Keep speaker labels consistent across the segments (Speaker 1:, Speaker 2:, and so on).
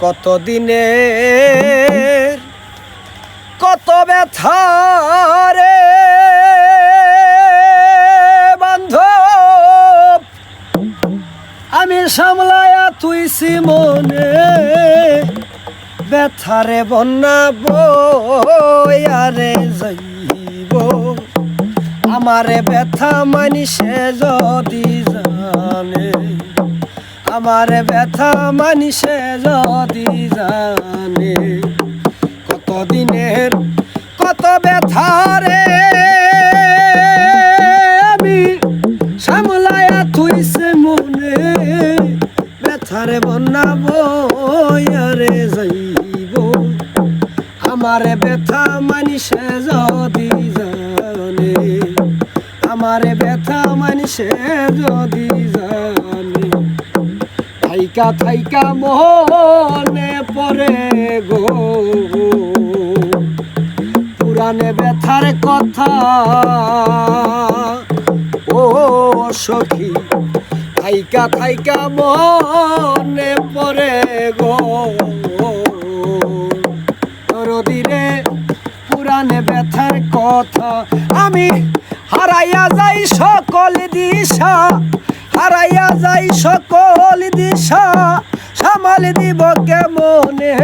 Speaker 1: কত দিনে কত ব্যথা রে? আমি সামলায়া তুই মনে। ব্যথারে বন্যা বয়ারে যাইব। আমারে ব্যথা মানিসে যদি জানে। আমার ব্যথা মানিসে যদি জানে কত দিনের কত ব্যথা রে। আমি সামলায়া তুইছে মনে, ব্যথার বন্যা বয়ারে যাইব। আমার ব্যথা মানিসে যদি জানে, আমার ব্যথা মানিসে যদি জানে। থাইকা থাইকা মনে পড়ে গো। পুরানে ব্যথার কথা। ও সখী, থাইকা থাইকা মনে পড়ে গো। নদীরে পুরানে ব্যথার কথা। আমি হারাইয়া যাই সকল দিশা। হারাইয়া যাই সকল দিশা, সামাল দিব কেমনে?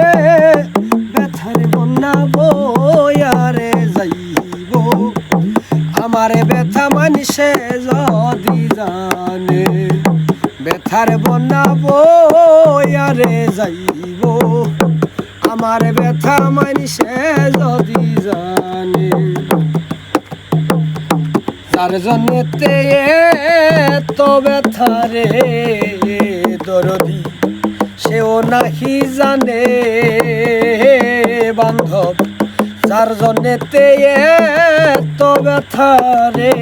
Speaker 1: ব্যথার বন্যা বয়ারে যাইব। আমারে ব্যথা মানিসে যদি জানে। ব্যথার বন্যা বয়ারে যাইব। আমার ব্যথা মানিসে যদি জানে। যার জন্যতে তবে ব্যথা রে, দরদি। সেও নাহি জানে বান্ধব যার জন্যতে তবে ব্যথা রে।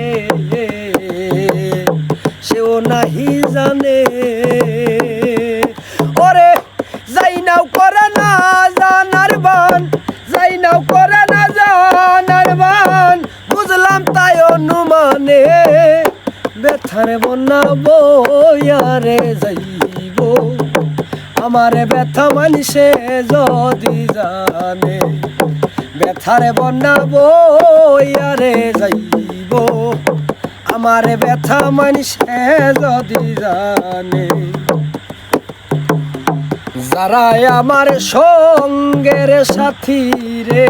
Speaker 1: সেও নাহি জানে বন্যা বয়ারে যাইব। আমার ব্যথা মানিসে যদি জানে, ব্যথার বন্যা বয়ারে যাইব। আমার ব্যথা মানিসে যদি জানে যারা আমার সঙ্গের সাথী রে,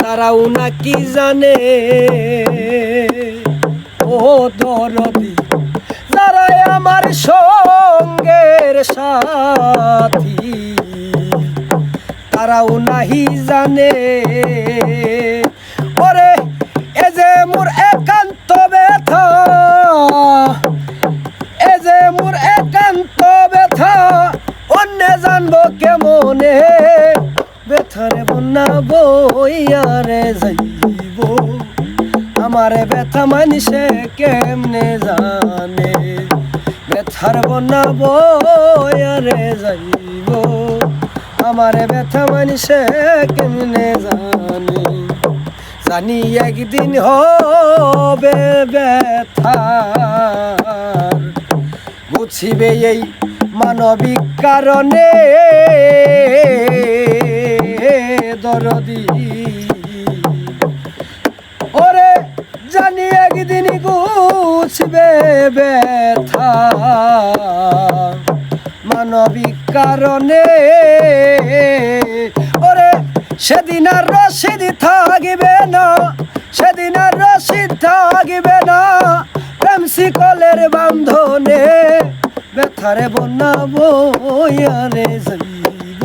Speaker 1: তারাও নাকি জানে। ও দরদি, যারা আমার সঙ্গের সাথী, তারাও নাহি জানে। ওরে, এ যে মোর একান্ত ব্যথা, এ যে মোর একান্ত ব্যথা, অন্য জানব কেমনে? ব্যথারে বন্যা বইয়ারে যাইব। আমার ব্যথা মানিসে কেমনে জানে? ব্যথার বন্যা বইয়ারে যাইব। আমার ব্যথা মানিসে কেমনে জানে? জানি একদিন হবে ব্যথার বুঝিবে এই মানবিক কারণে দরদি। গুছবে ব্যথা। মানবিক কারণে ওরে, সেদিন আর রসিদ থাকিবে না, সেদিন আর রসিদ থাকিবে না। প্রেম শিকলের বান্ধনে ব্যথারে বন্যাবো ইয়ারে যাইব।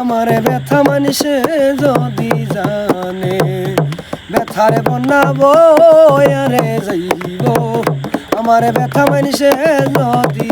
Speaker 1: আমার ব্যথা মানুষে যদি জানে। ব্যথারে বন্যাবো ইয়ারে যাইব। আমার ব্যথা মানুষে যদি